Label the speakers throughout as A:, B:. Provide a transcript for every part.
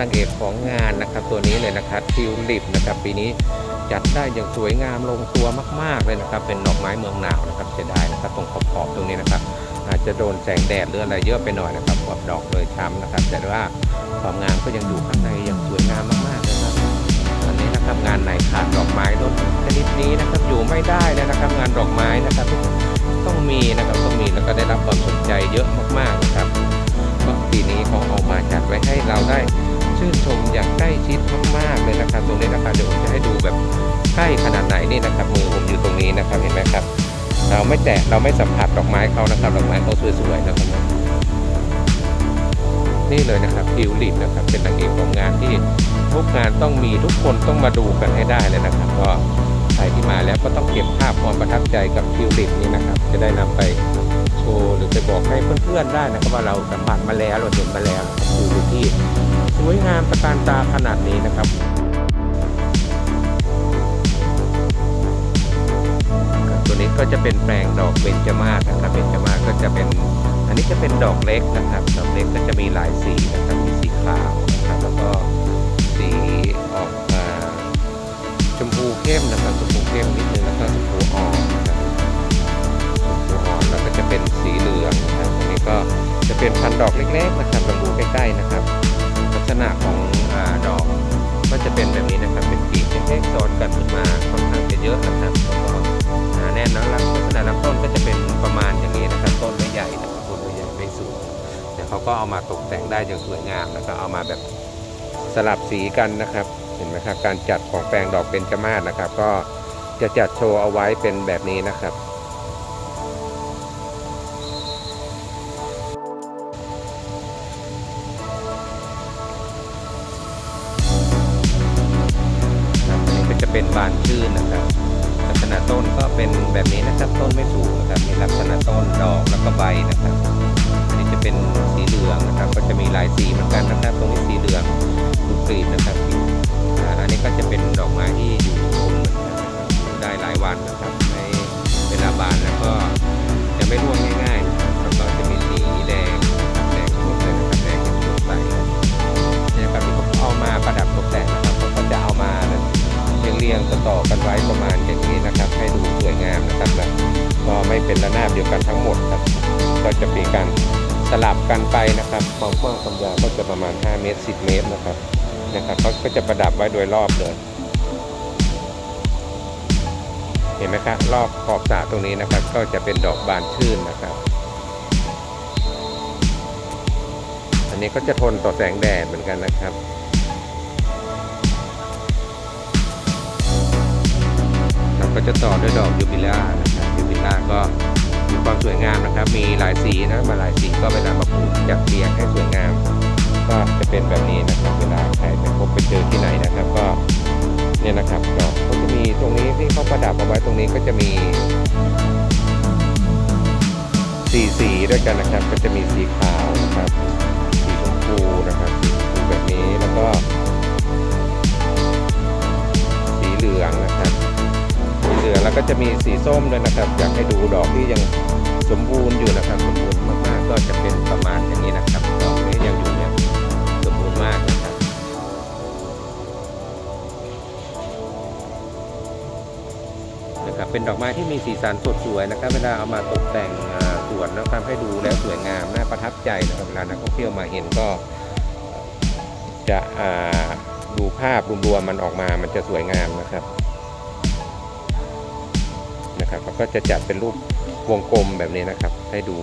A: นางเอกของงานนะครับ ตัวนี้เลยนะครับทิวลิปนะครับ ปีนี้จัดได้อย่างสวยงามลงตัวมาก ๆ เลยนะครับ เป็นดอกไม้เมืองหนาวนะครับเสียดายนะครับ ตรงขอบๆตรงนี้นะครับ อาจจะโดนแสงแดดหรืออะไรเยอะไปหน่อยนะครับขอบดอกเลยช้ำนะครับ แต่ว่าความงามก็ยังอยู่ข้างในอย่างสวยงามมากๆเลยครับอันนี้นะครับงานไหนขาดดอกไม้ต้นชนิดนี้นะครับอยู่ไม่ได้เลยนะครับ งานดอกไม้นะครับต้องมีนะครับต้องมีแล้วก็ได้รับความสนใจเยอะมากๆนะครับก็ปีนี้เขาเอามาจัดไว้ให้เราได้ ชื่นชมอย่างใกล้ชิดมากๆเลยนะครับ ตรงนี้นะครับเดี๋ยวผมจะให้ดูแบบใกล้ขนาดไหนนี่นะครับมือผมอยู่ตรงนี้นะครับเห็นไหมครับ เราไม่แตะเราไม่สัมผัสดอกไม้เขานะครับดอกไม้เขาสวยๆนะครับนี่เลยนะครับทิวลิปนะครับเป็นนางเอกของงานที่ทุกงานต้องมีทุกคนต้องมาดูกันให้ได้เลยนะครับ ก็ใครที่มาแล้วก็ต้องเก็บภาพความประทับใจกับทิวลิปนี้นะครับ จะได้นำไปโชว์หรือไปบอกให้เพื่อนๆได้นะครับว่าเราสัมผัสมาแล้วเราเห็นมาแล้วนะครับทิวลิปที่ สวยงามตระการตาขนาดนี้นะครับตัวนี้ก็จะเป็นแปลงดอกเบญจมาศนะครับเบญจมาศก็จะเป็น อันนี้จะเป็นดอกเล็กนะครับ ดอกเล็กก็จะมีหลายสีนะครับมีสีขาวนะครับแล้วก็สีออกอชมพูเข้มนะครับชมพูเข้มนิดนึงแล้วก็ชมพูอ่อนนะครับชมพูอ่อนแล้วก็จะเป็นสีเหลืองนะครับอันนี้ก็จะเป็นพันดอกเล็กๆนะครับลองดูใกล้ๆนะครับ ษณะของอดอกก็จะเป็นแบบนี้นะครับ เป็นปีกเล็กๆซ้อนกันขึ้นมาค่อนข้างจะเยอะนะครับแล้วก็หนาแน่นแล้วลักษณะลำต้นก็จะเป็นประมาณอย่างนี้นะครับ ต้นไม่ใหญ่นะครับต้นไม่ใหญ่ไม่สูงแต่เขาก็เอามาตกแต่งได้อย่างสวยงามนะครับเอามาแบบสลับสีกันนะครับ เห็นไหมครับการจัดของแปลงดอกเป็นจมาศนะครับ ก็จะจัดโชว์เอาไว้เป็นแบบนี้นะครับ เป็นบานชื่นนะครับ ลักษณะต้นก็เป็นแบบนี้นะครับต้นไม่สูงนะครับมีลักษณะต้นดอกแล้วก็ใบนะครับอันนี้จะเป็นสีเหลืองนะครับ ก็จะมีหลายสีเหมือนกันนะครับ ตรงนี้สีเหลืองดูกรีดนะครับอันนี้ก็จะเป็นดอกไม้ที่อยู่ทนเหมือนกันนะครับอยู่ได้หลายวันนะครับในเวลาบานแล้วก็จะไม่ร่วงง่าย สลับกันไปนะครับความกว้างความยาวก็จะประมาณ 5 เมตร 10 เมตรนะครับนะครับเขาก็จะประดับไว้โดยรอบเลย เห็นไหมครับรอบขอบสระตรงนี้นะครับ ก็จะเป็นดอกบานชื่นนะครับ อันนี้ก็จะทนต่อแสงแดดเหมือนกันนะครับเราก็จะต่อด้วยดอกยูบิล่านะครับยูบิล่าก็ ความสวยงามนะครับ มีหลายสีนะมาหลายสีก็เวลามาปลูกจัดเรียงให้สวยงาม ก็จะเป็นแบบนี้นะครับเวลาใครไปพบไปเจอที่ไหนนะครับ ก็เนี่ยนะครับก็จะมีตรงนี้ที่เขาประดับเอาไว้ตรงนี้ก็จะมีสีสีด้วยกันนะครับ ก็จะมีสีขาวนะครับสีชมพูนะครับสีชมพูแบบนี้แล้วก็ สีเหลืองนะ ลือแล้วก็จะมีสีส้มด้วยนะครับ อยากให้ดูดอกที่ยังสมบูรณ์อยู่นะครับสมบูรณ์มากๆก็จะเป็นประมาณอย่างนี้นะครับดอกนี้ยังอยู่เนี่ยสมบูรณ์มากนะครับนะครับ เป็นดอกไม้ที่มีสีสันสดสวยนะครับ เวลาเอามาตกแต่งสวนแล้วทำให้ดูแล้วสวยงามน่าประทับใจนะครับเวลานักท่องเที่ยวมาเห็นก็ จะดูภาพรวมๆมันออกมามันจะสวยงามนะครับ นะครับแล้วก็จะจัดเป็นรูปวงกลมแบบนี้นะครับ ให้ดู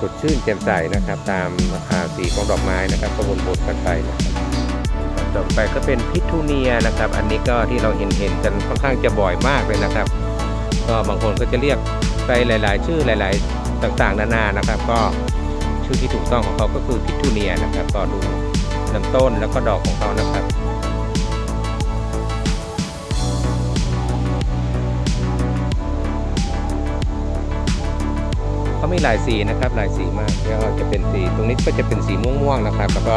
A: สดชื่นแจ่มใสนะครับ ตามาสีของดอกไม้นะครับก็วนๆกันไปนะครับต่อไปก็เป็นพิทูเนียนะครับ อันนี้ก็ที่เราเห็นเห็นกันค่อนข้างจะบ่อยมากเลยนะครับ ก็บางคนก็จะเรียกไปหลาย ๆ ชื่อหลาย ๆ ต่างๆ นานานะครับ ก็ชื่อที่ถูกต้องของเขาก็คือพิทูเนียนะครับก็ดูลำต้นแล้วก็ดอกของเขานะครับ มีหลายสีนะครับหลายสีมากก็จะเป็นสีตรงนี้ก็จะเป็นสีม่วงๆนะครับ แล้วก็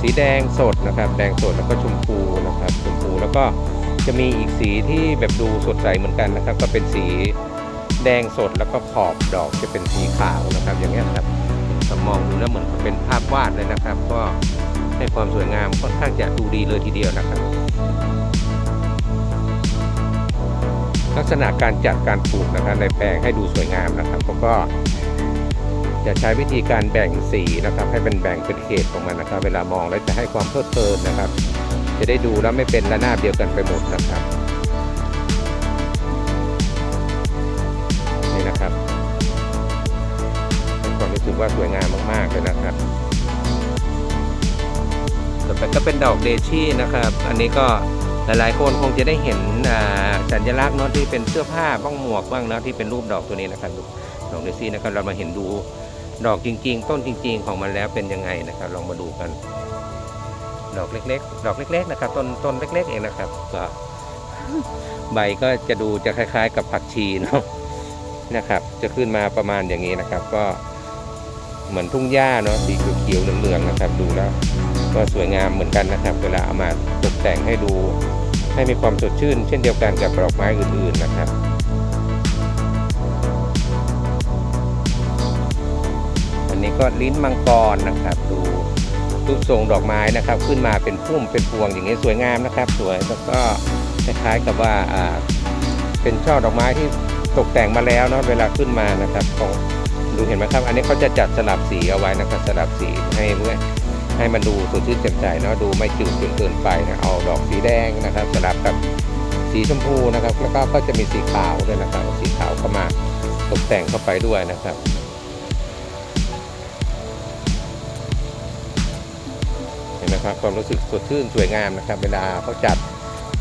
A: สีแดงสดนะครับ แดงสดแล้วก็ชมพูนะครับชมพูแล้วก็จะมีอีกสีที่แบบดูสดใสเหมือนกันนะครับ ก็เป็นสีแดงสดแล้วก็ขอบดอกจะเป็นสีขาวนะครับ อย่างเงี้ยครับถ้ามองดูแล้วเหมือนเป็นภาพวาดเลยนะครับ ก็ให้ความสวยงามค่อนข้างจะดูดีเลยทีเดียวนะครับ ลักษณะการจัดการปลูกนะครับในแปลงให้ดูสวยงามนะครับแล้วก็จะใช้วิธีการแบ่งสีนะครับ ให้เป็นแบ่งเป็นเขตของมันนะครับ เวลามองแล้วจะให้ความเพลิดเพลินนะครับ จะได้ดูแล้วไม่เป็นระนาบเดียวกันไปหมดนะครับนี่นะครับความรู้สึกว่าสวยงามมากๆเลยนะครับต่อไปก็เป็นดอกเดชี่นะครับ อันนี้ก็ หลายๆคนคงจะได้เห็นสัญลักษณ์เนาะที่เป็นเสื้อผ้าบ้างหมวกบ้างเนาะที่เป็นรูปดอกตัวนี้นะครับดอกเดซี่นะครับเรามาเห็นดูดอกจริง ๆ ต้นจริง ๆ ของมันแล้วเป็นยังไงนะครับลองมาดูกัน ดอกเล็ก ๆ ดอกเล็ก ๆ นะครับต้นต้นเล็ก ๆ เองนะครับก็ใบก็จะดูจะคล้าย ๆ กับผักชีเนาะนะครับ จะขึ้นมาประมาณอย่างนี้นะครับ ก็เหมือนทุ่งหญ้าเนาะสีเขียวๆเหลืองๆนะครับ ดูแล้ว ก็สวยงามเหมือนกันนะครับ เวลาเอามาตกแต่งให้ดู ให้มีความสดชื่น เช่นเดียวกันกับดอกไม้อื่นๆนะครับอันนี้ก็ลิ้นมังกรนะครับ ดูรูปทรงดอกไม้นะครับ ขึ้นมาเป็นพุ่มเป็นพวงอย่างนี้สวยงามนะครับ สวยแล้วก็คล้ายๆกับว่าเป็นช่อดอกไม้ที่ตกแต่งมาแล้วเนาะเวลาขึ้นมานะครับของดูเห็นไหมครับ อันนี้เขาจะจัดสลับสีเอาไว้นะครับ สลับสีให้เพื่อ ให้มันดูสดชื่นแจ่มใสเนาะดูไม่จืดจนเกินไปนะเอาดอกสีแดงนะครับสลับกับสีชมพูนะครับ แล้วก็ก็จะมีสีขาวด้วยนะครับสีขาวเข้ามาตกแต่งเข้าไปด้วยนะครับเห็นไหมครับความรู้สึกสดชื่นสวยงามนะครับ เวลาเขาจัด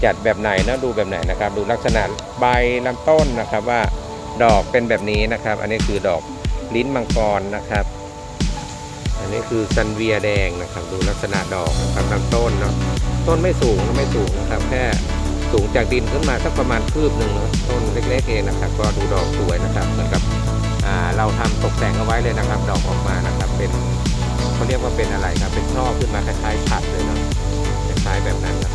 A: จัดแบบไหนนะดูแบบไหนนะครับ ดูลักษณะใบลำต้นนะครับว่าดอกเป็นแบบนี้นะครับ อันนี้คือดอกลิ้นมังกรนะครับ อันนี้คือซันเวียแดงนะครับ ดูลักษณะดอกนะครับลำต้นเนาะต้นไม่สูงไม่สูงนะครับ แค่สูงจากดินขึ้นมาสักประมาณคืบหนึ่งเนะต้นเล็กๆเองนะครับ ก็ดูดอกสวยนะครับเหมือนกับเราทำตกแต่งเอาไว้เลยนะครับ ดอกออกมานะครับ เป็นเขาเรียกว่าเป็นอะไรครับ เป็นช่อขึ้นมาคล้ายๆฉัดเลยเนาะคล้ายๆแบบนั้นนะ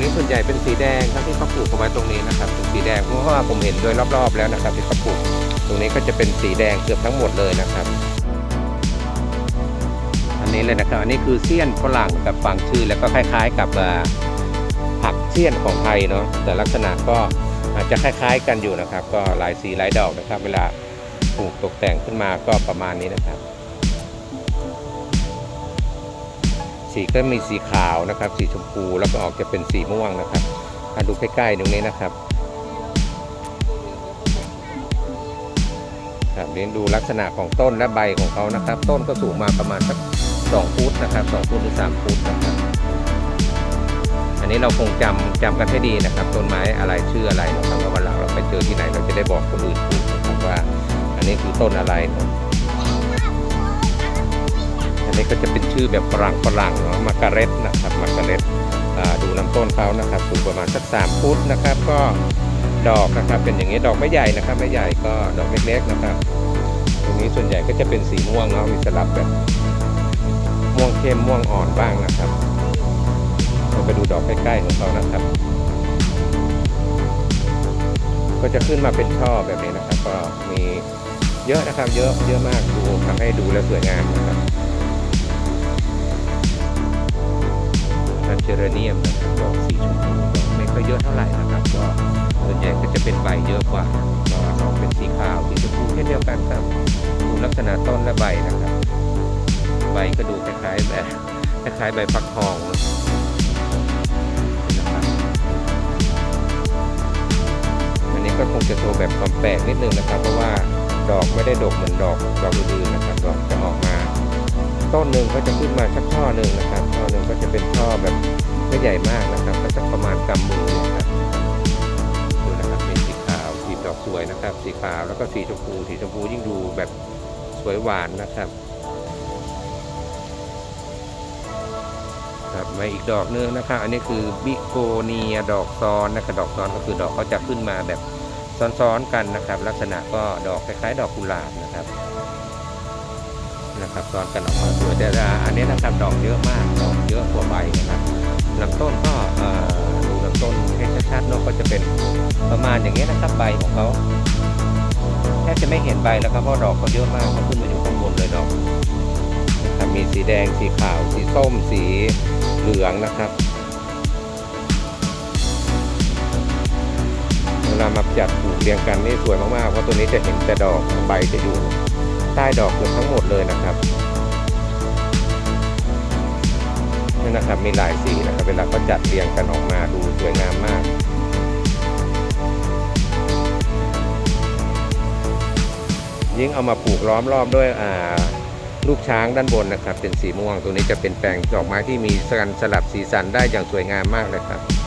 A: นี้ส่วนใหญ่เป็นสีแดงครับที่เขาปลูกเอาไว้ตรงนี้นะครับเป็นสีแดงเพราะว่าผมเห็นโดยรอบๆแล้วนะครับที่เขาปลูกตรงนี้ก็จะเป็นสีแดงเกือบทั้งหมดเลยนะครับ อันนี้เลยนะครับอันนี้คือเสี้ยนฝรั่งกับฟังชื่อแล้วก็คล้าย ๆ กับผักเสี้ยนของไทยเนาะแต่ลักษณะก็อาจจะคล้าย ๆ กันอยู่นะครับ ก็หลายสีหลายดอกนะครับ เวลาปลูกตกแต่งขึ้นมาก็ประมาณนี้นะครับ สีก็มีสีขาวนะครับ สีชมพูแล้วก็ออกจะเป็นสีม่วงนะครับมาดูใกล้ๆตรงนี้นะครับครับเลี้ยงดูลักษณะของต้นและใบของเขานะครับ ต้นก็สูงมาประมาณสักสองฟุตนะครับสองฟุตหรือสามฟุตนะครับ อันนี้เราคงจำจำกันให้ดีนะครับ ต้นไม้อะไรชื่ออะไรนะครับแล้ววันหลังเราไปเจอที่ไหนเราจะได้บอกคนอื่นถูกนะครับว่า อันนี้คือต้นอะไรนะอั นี้ก็จะเป็นชื่อแบบฝรั่งฝรั่งเนาะมาการเร็ตนะครับมาการเร็ตดูลำต้นเขานะครับสูงประมาณสักสามฟุตนะครับ ก็ดอกนะครับเป็นอย่างนี้ดอกไม่ใหญ่นะครับ ไม่ใหญ่ก็ดอกเล็กๆนะครับตรงนี้ส่วนใหญ่ก็จะเป็นสีม่วงเนาะมีสลับแบบม่วงเข้มม่วงอ่อนบ้างนะครับเราไปดูดอกใกล้ๆของเขานะครับ ก็จะขึ้นมาเป็นช่อแบบนี้นะครับ ก็มีเยอะนะครับ เยอะเยอะมากดูทำให้ดูแล้วสวยงามนะครับ นันเจเรเนียมดอกสีชมพูไม่ค่อยเยอะเท่าไหร่นะครับ ก็ส่วนใหญ่ก็จะเป็นใบเยอะกว่าก็ดอกเป็นสีขาวสีชมพูเช่นเดียวกันครับดูลักษณะต้นและใบนะครับ ใบก็ดูคล้ายๆแบบคล้ายๆใบฟักทองนะครับอันนี้ก็คงจะโชว์แบบความแปลกนิดนึงนะครับ เพราะว่าดอกไม่ได้ดกเหมือนดอกดอกอื่นๆนะครับดอกจะออกมา ต้นหนึ่งก็จะขึ้นมาสักช่อหนึ่งนะครับช่อหนึ่งก็จะเป็นช่อแบบไม่ใหญ่มากนะครับ ก็จะประมาณกำมือนะครับดูนะครับเป็นสีขาวสีดอกสวยนะครับ สีขาวแล้วก็สีชมพูสีชมพูยิ่งดูแบบสวยหวานนะครับครับมาอีกดอกนึงนะครับ อันนี้คือบิโกเนียดอกซ้อนนะครับดอกซ้อนก็คือดอกเขาจะขึ้นมาแบบซ้อนๆกันนะครับ ลักษณะก็ดอกคล้ายๆ ดอกกุหลาบนะครับ นะครับตอนกันออกมาสวยแต่อันนี้นะครับดอกเยอะมากดอกเยอะกว่าใบนะครับลำต้นก็ดูลำต้นให้ชัดๆเนาะก็จะเป็นประมาณอย่างนี้นะครับใบของเขาแทบจะไม่เห็นใบแล้วครับเพราะดอกเขาเยอะมากเขาขึ้นมาอยู่ข้างบนเลยดอกนะครับมีสีแดงสีขาวสีส้มสีเหลืองนะครับเวลามาจัดปลูกเรียงกันนี่สวยมากๆเพราะตัวนี้จะเห็นแต่ดอกใบจะอยู่ ใต้ดอกเกือบทั้งหมดเลยนะครับนี่นะครับมีหลายสีนะครับ เวลาเขาจัดเรียงกันออกมาดูสวยงามมากยิ่งเอามาปลูกล้อมรอบด้วยอ่าลูกช้างด้านบนนะครับ เป็นสีม่วงตัวนี้จะเป็นแปลงดอกไม้ที่มีการสลับสีสันได้อย่างสวยงามมากเลยครับ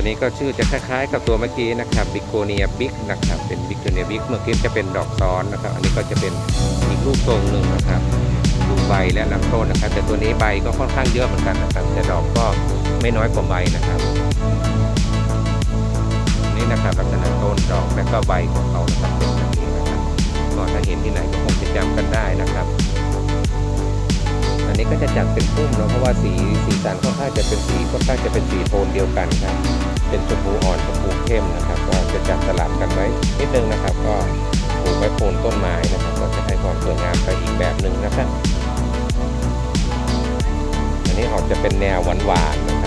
A: ตัวนี้ก็ชื่อจะคล้ายๆ กับตัวเมื่อกี้นะครับบิโกเนียบิ๊กนะครับเป็นบิโกเนียบิ๊กเมื่อกี้จะเป็นดอกซ้อนนะครับ อันนี้ก็จะเป็นอีกรูปทรงหนึ่งนะครับดูใบและลำต้นนะครับ แต่ตัวนี้ใบก็ค่อนข้างเยอะเหมือนกันนะครับแต่ดอกก็ไม่น้อยกว่าใบนะครับนี่นะครับลักษณะต้นดอกและก็ใบของเขานะครับเป็นแบบนี้นะครับก็ถ้าเห็นที่ไหนก็คงจะจำกันได้นะครับ นนี้ก็จะจัดเป็นพุ่มเนาะเพราะว่าสีสีสันค่อนข้างจะเป็นสีค่อนข้างจะเป็นสีโทนเดียวกันครับ เป็นชมพูอ่อนชมพูเข้มนะครับก็จะจัดสลับกันไว้นิดนึงนะครับ ก็ปลูกไว้โคนต้นไม้นะครับ ก็จะให้ความสวยงามไปอีกแบบหนึ่งนะครับ อันนี้ออกจะเป็นแนวหวานๆ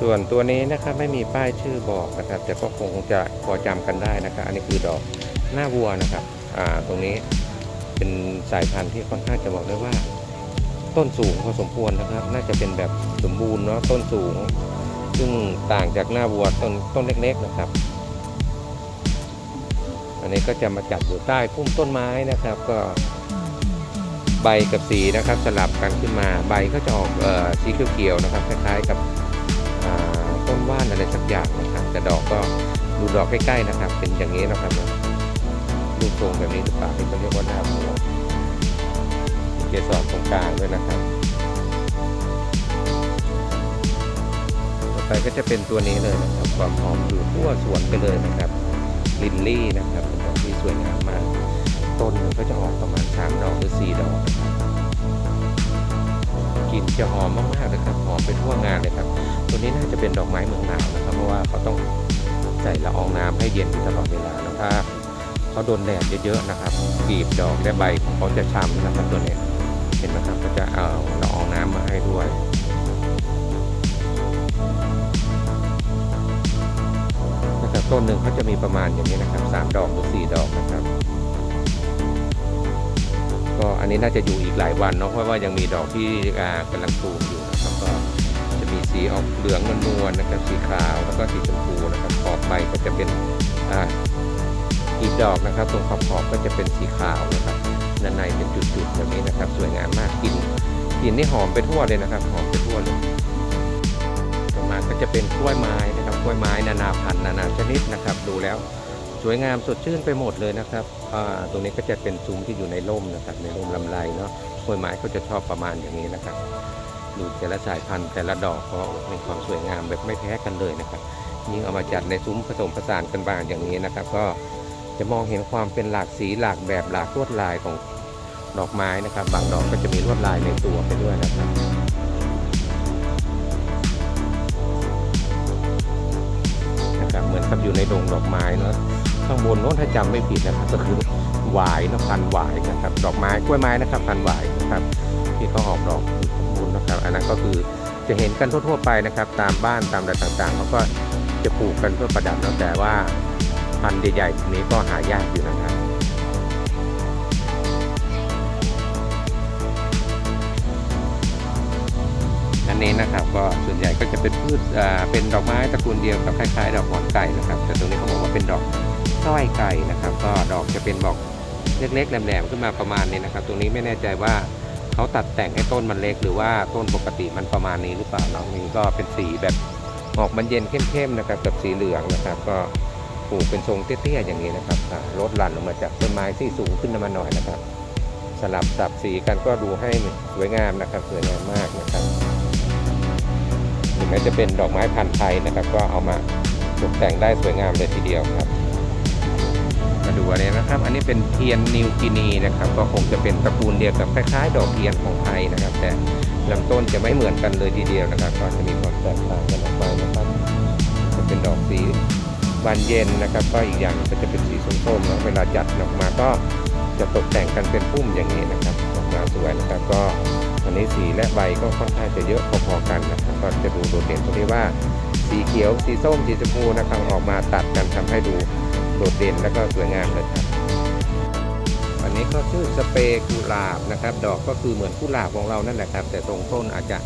A: ส่วนตัวนี้นะครับไม่มีป้ายชื่อบอกนะครับ แต่ก็คงจะพอจำกันได้นะครับ อันนี้คือดอกหน้าวัวนะครับอ่าตรงนี้เป็นสายพันธุ์ที่ค่อนข้างจะบอกได้ว่า ต้นสูงพอสมควรนะครับ น่าจะเป็นแบบสมบูรณ์เนาะต้นสูง ซึ่งต่างจากหน้าวัวต้นต้นเล็ก ๆนะครับ อันนี้ก็จะมาจัดอยู่ใต้พุ่มต้นไม้นะครับ ก็ใบกับสีนะครับสลับกันขึ้นมาใบก็จะออกเอ่อสีเขียวๆนะครับคล้ายๆกับ ว่านอะไรสักอย่างนะครับแต่ดอกก็ดูดอกใกล้ๆนะครับ เป็นอย่างนี้นะครับรูปทรงแบบนี้หรือเปล่าที่เขาเรียกว่าหน้าวัวเกสรตรงกลางด้วยนะครับ ต่อไปก็จะเป็นตัวนี้เลยนะครับ ความหอมอยู่ทั่วสวนไปเลยนะครับลินลี่นะครับเป็นดอกที่สวยงามมาก ต้นหนึงก็จะออกประมาณสามดอกหรือสี่ดอกกลิ่นจะหอมมากๆเลยครับหอมไปทั่วงานเลยครับ ตัวนี้น่าจะเป็นดอกไม้เมืองหนาวนะครับ เพราะว่าเขาต้องใส่ละอองน้ำให้เย็นตลอดเวลาแล้วถ้าเขาโดนแดดเยอะๆนะครับกลีบดอกและใบของเขาจะช้ำนะครับตัวนี้เห็นไหมครับก็จะเอาละอองน้ำมาให้ด้วยนะครับต้นหนึ่งเขาจะมีประมาณอย่างนี้นะครับสามดอกหรือสี่ดอกนะครับก็อันนี้น่าจะอยู่อีกหลายวันเนาะเพราะว่ายังมีดอกที่อ่ากำลังตูมอยู่ สีออกเหลืองนวลๆนะครับสีขาวแล้วก็สีชมพูนะครับขอบใบก็จะเป็นอ่ากีบดอกนะครับ ตรงขอบขอบก็จะเป็นสีขาวนะครับด้านในเป็นจุดๆแบบนี้นะครับ สวยงามมากกลิ่นกลิ่นนี่หอมไปทั่วเลยนะครับ หอมไปทั่วเลยต่อมาก็จะเป็นกล้วยไม้นะครับกล้วยไม้นานาพันธุ์นานาชนิดนะครับ ดูแล้วสวยงามสดชื่นไปหมดเลยนะครับอ่าตรงนี้ก็จะเป็นซุ้มที่อยู่ในร่มนะครับ ในร่มลำไรเนาะกล้วยไม้ก็จะชอบประมาณอย่างนี้นะครับ ดูแต่ละสายพันธุ์แต่ละดอกก็มีความสวยงามแบบไม่แพ้กันเลยนะครับยิ่งเอามาจัดในซุ้มผสมผสานกันบางอย่างนี้นะครับ ก็จะมองเห็นความเป็นหลากสีหลากแบบหลากลวดลายของดอกไม้นะครับ บางดอกก็จะมีลวดลายในตัวไปด้วยนะครับนะครับเหมือนกับอยู่ในดงดอกไม้เนาะข้างบนโน้นถ้าจำไม่ผิดนะครับก็คือหวายนะพันหวายนะครับ ดอกไม้กล้วยไม้นะครับพันหวายนะครับที่เขาออกดอก อันนั้นก็คือจะเห็นกันทั่วๆไปนะครับ ตามบ้านตามอะไรต่างๆเขาก็จะปลูกกันเพื่อประดับเนอะแต่ว่าพันธุ์ใหญ่ๆแบบนี้ก็หายากอยู่นะครับอันนี้นะครับก็ส่วนใหญ่ก็จะเป็นพืชเป็นดอกไม้ตระกูลเดียวกับคล้ายๆ ดอกหอนไก่นะครับ แต่ตรงนี้เขาบอกว่าเป็นดอกสร้อยไก่นะครับ ก็ดอกจะเป็นดอกเล็กๆแหลมๆขึ้นมาประมาณนี้นะครับ ตรงนี้ไม่แน่ใจว่า เขาตัดแต่งให้ต้นมันเล็กหรือว่าต้นปกติมันประมาณนี้หรือเปล่าเนาะนี่ก็เป็นสีแบบออกมันเย็นเข้มๆนะครับกับสีเหลืองนะครับ ก็ปลูกเป็นทรงเตี้ยๆอย่างนี้นะครับลดหลั่นลงมาจากต้นไม้ที่สูงขึ้นมาหน่อยนะครับ สลับสับสีกันก็ดูให้สวยงามนะครับสวยงามมากนะครับถึงแม้จะเป็นดอกไม้พันธุ์ไทยนะครับ ก็เอามาตกแต่งได้สวยงามเลยทีเดียวครับ ดูอะไรนะครับ อันนี้เป็นเทียนนิวกินีนะครับ ก็คงจะเป็นตระกูลเดียวกับคล้ายๆ ดอกเทียนของไทยนะครับ แต่ลำต้นจะไม่เหมือนกันเลยทีเดียวนะครับ ก็จะมีความแตกต่างกันออกไปนะครับจะเป็นดอกสีบานเย็นนะครับ ก็อีกอย่างก็จะเป็นสีส้มๆแล้วเวลาจัดออกมาก็จะตกแต่งกันเป็นพุ่มอย่างนี้นะครับออกมาสวยนะครับก็อันนี้สีและใบก็ค่อนข้างจะเยอะพอๆกันนะครับก็จะดูโดดเด่นตรงที่ว่าสีเขียวสีส้มสีชมพูนะครับออกมาตัดกันทำให้ดู โดดเด่นแล้วก็สวยงามเลยครับอันนี้ก็ชื่อสเปรย์กุหลาบนะครับ ดอกก็คือเหมือนกุหลาบของเรานั่นแหละครับ แต่ตรงต้นอาจจะ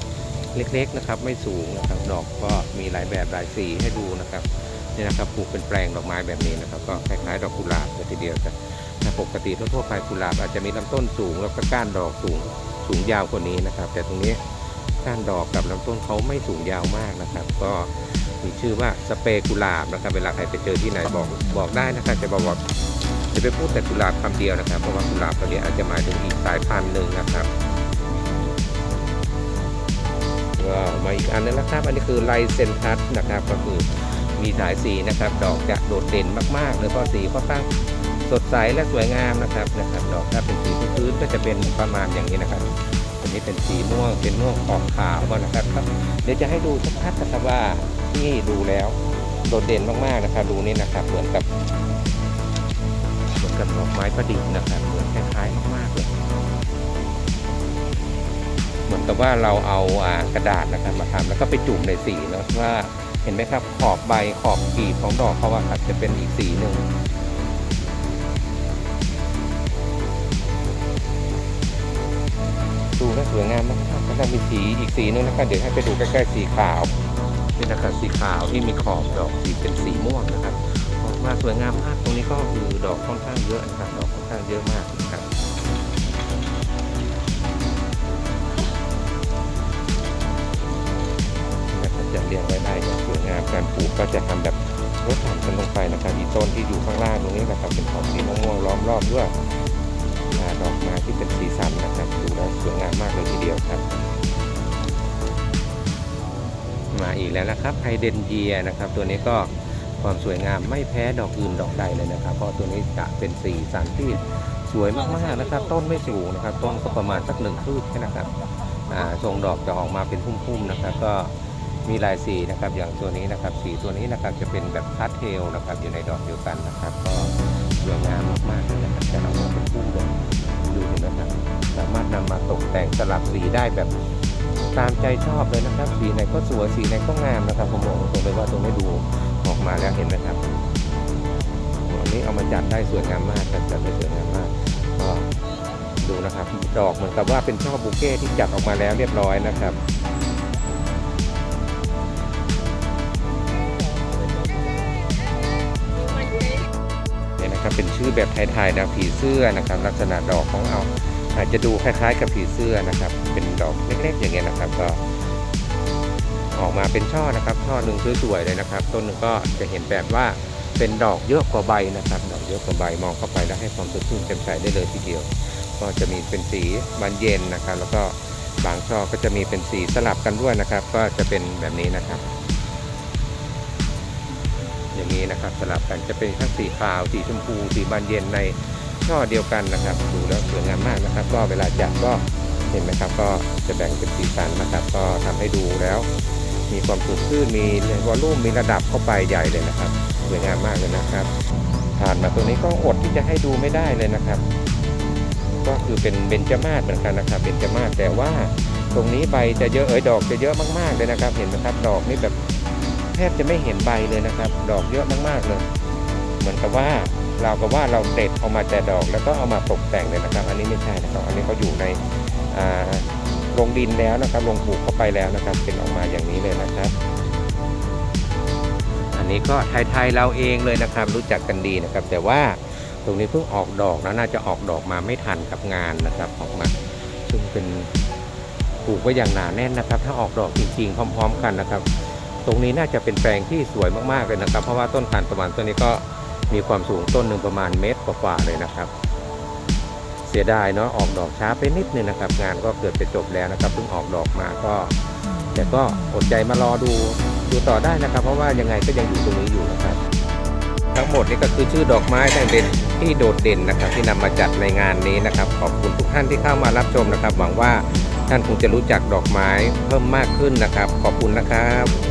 A: เล็กๆนะครับ ไม่สูงนะครับ ดอกก็มีหลายแบบหลายสีให้ดูนะครับนี่นะครับปลูกเป็นแปลงดอกไม้แบบนี้นะครับ ก็คล้ายๆ ดอกกุหลาบเลยทีเดียวแต่ถ้าปกติทั่วๆไปกุหลาบอาจจะมีลำต้นสูงแล้วก็ก้านดอกสูงสูงยาวกว่านี้นะครับ แต่ตรงนี้ก้านดอกกับลำต้นเขาไม่สูงยาวมากนะครับ ก็ มีชื่อว่าสเปรย์กุหลาบนะครับเวลาใครไปเจอที่ไหนบอกบอกได้นะครับจะบอกว่าจะไปพูดแต่กุหลาบคำเดียวนะครับเพราะว่ากุหลาบตัวนี้อาจจะหมายถึงอีกสายพันธุ์หนึ่งนะครับก็มาอีกอันนึงนะครับอันนี้คือไลเซนทัสนะครับก็คือมีหลายสีนะครับ ดอกจะโดดเด่นมากๆเลยเพราะสีค่อนข้างสดใสและสวยงามนะครับนะครับ ดอกถ้าเป็นสีพื้นก็จะเป็นประมาณอย่างนี้นะครับอันนี้เป็นสีม่วงเป็นม่วงออกขาวนะครับครับเดี๋ยวจะให้ดูชัดๆนะครับว่า ที่ดูแล้วโดดเด่นมากๆนะครับ ดูนี่นะครับ เหมือนกับเหมือนกับดอกไม้ประดิษฐ์นะครับ เหมือนคล้ายๆมากๆเลยเหมือนกับว่าเราเอาอ่ากระดาษนะครับมาทำแล้วก็ไปจุ่มในสีนะว่าเห็นไหมครับ ขอบใบขอบกีบของดอกเขาว่าครับจะเป็นอีกสีหนึ่งดูแล้วสวยงามมากๆแล้วมีสีอีกสีหนึงนะครับเดี๋ยวให้ไปดูใกล้ๆสีขาว นี่นะครับสีขาวที่มีขอบดอกสีเป็นสีม่วงนะครับออกมาสวยงามมากตรงนี้ก็คือดอกค่อนข้างเยอะนะครับดอกค่อนข้างเยอะมากนะครับจะเรียงไว้ได้สวยงามการปลูกก็จะทำแบบรดน้ำกันลงไปนะครับอีต้นที่อยู่ข้างล่างตรงนี้นะครับเป็นของสีม่วงๆล้อมรอบด้วยดอกไม้ที่เป็นสีสันนะครับดูแล้วสวยงามมากเลยทีเดียวครับ มาอีกแล้วนะครับไฮเดนเยียนะครับ ตัวนี้ก็ความสวยงามไม่แพ้ดอกอื่นดอกใดเลยนะครับ เพราะตัวนี้จะเป็นสีสันที่สวยมากๆนะครับ ต้นไม่สูงนะครับ ต้นก็ประมาณสักหนึ่งคืบแค่นะครับทรงดอกจะออกมาเป็นพุ่มๆนะครับ ก็มีลายสีนะครับอย่างตัวนี้นะครับ สีตัวนี้นะครับจะเป็นแบบพาสเทลนะครับอยู่ในดอกเดียวกันนะครับ ก็สวยงามมากๆเลยนะครับจะออกมาเป็นพุ่มเลยดูเห็นไหมครับสามารถนำมาตกแต่งสลับสีได้แบบ ตามใจชอบเลยนะครับ สีไหนก็สวยสีไหนก็งามนะครับ ผมบอกตรงเลยว่าตรงนี้ดูออกมาแล้วเห็นไหมครับอันนี้เอามาจัดได้สวยงามมากจัดจัดได้สวยงามมากก็ดูนะครับ ดอกเหมือนกับว่าเป็นช่อบุเก้ที่จัดออกมาแล้วเรียบร้อยนะครับเนี่ยนะครับเป็นชื่อแบบไทยๆนะผีเสื้อนะครับ ลักษณะดอกของเอา อาจจะดูคล้ายๆ กับผีเสื้อนะครับ เป็นดอกเล็กๆ อย่างเงี้ยนะครับ ก็ออกมาเป็นช่อนะครับ ช่อหนึ่งสวยๆเลยนะครับ ต้นหนึงก็จะเห็นแบบว่าเป็นดอกเยอะกว่าใบนะครับ ดอกเยอะกว่าใบมองเข้าไปแล้วให้ความสดชื่นแจ่มใสได้เลยทีเดียว ก็จะมีเป็นสีบานเย็นนะครับ แล้วก็บางช่อก็จะมีเป็นสีสลับกันด้วยนะครับ ก็จะเป็นแบบนี้นะครับ อย่างนี้นะครับสลับกันจะเป็นทั้งสีขาวสีชมพูสีบานเย็นใน ช่อเดียวกันนะครับ ดูแล้วสวยงามมากนะครับ ก็เวลาจัดก็เห็นไหมครับ ก็จะแบ่งเป็นสีสันนะครับ ก็ทำให้ดูแล้ว มีความสดชื่นมีวอลลุ่มมีระดับเข้าไปใหญ่เลยนะครับสวยงามมากเลยนะครับ ผ่านมาตัวนี้ก็อดที่จะให้ดูไม่ได้เลยนะครับ ก็คือเป็นเบญจมาศเหมือนกันนะครับเบญจมาศแต่ว่าตรงนี้ใบจะเยอะเอ้ยดอกจะเยอะมากๆเลยนะครับ เห็นไหมครับ ดอกนี่แบบแทบจะไม่เห็นใบเลยนะครับ ดอกเยอะมากๆเลย เหมือนกับว่าเรากับว่าเราเด็ดเอามาแต่ดอกแล้วก็เอามาตกแต่งเลยนะครับ อันนี้ไม่ใช่นะครับ อันนี้เขาอยู่ในลงดินแล้วนะครับ ลงปลูกเข้าไปแล้วนะครับ เป็นออกมาอย่างนี้เลยนะครับ อันนี้ก็ไทยๆเราเองเลยนะครับ รู้จักกันดีนะครับ แต่ว่าตรงนี้เพิ่งออกดอกแล้วน่าจะออกดอกมาไม่ทันกับงานนะครับออกมาซึ่งเป็นปลูกไว้อย่างหนาแน่นนะครับ ถ้าออกดอกจริงๆ พร้อม ๆ กันนะครับ ตรงนี้น่าจะเป็นแปลงที่สวยมากๆเลยนะครับ เพราะว่าต้นทานตะวันต้นนี้ก็ มีความสูงต้นหนึ่งประมาณเมตรกว่าๆเลยนะครับ เสียดายเนาะออกดอกช้าไปนิดนึงนะครับ งานก็เกือบจะจบแล้วนะครับเพิ่งออกดอกมาก็ แต่ก็อดใจมารอดูดูต่อได้นะครับ เพราะว่ายังไงก็ยังอยู่ตรงนี้อยู่นะครับ ทั้งหมดนี่ก็คือชื่อดอกไม้ทั้งเป็นที่โดดเด่นนะครับ ที่นำมาจัดในงานนี้นะครับ ขอบคุณทุกท่านที่เข้ามารับชมนะครับ หวังว่าท่านคงจะรู้จักดอกไม้เพิ่มมากขึ้นนะครับ ขอบคุณนะครับ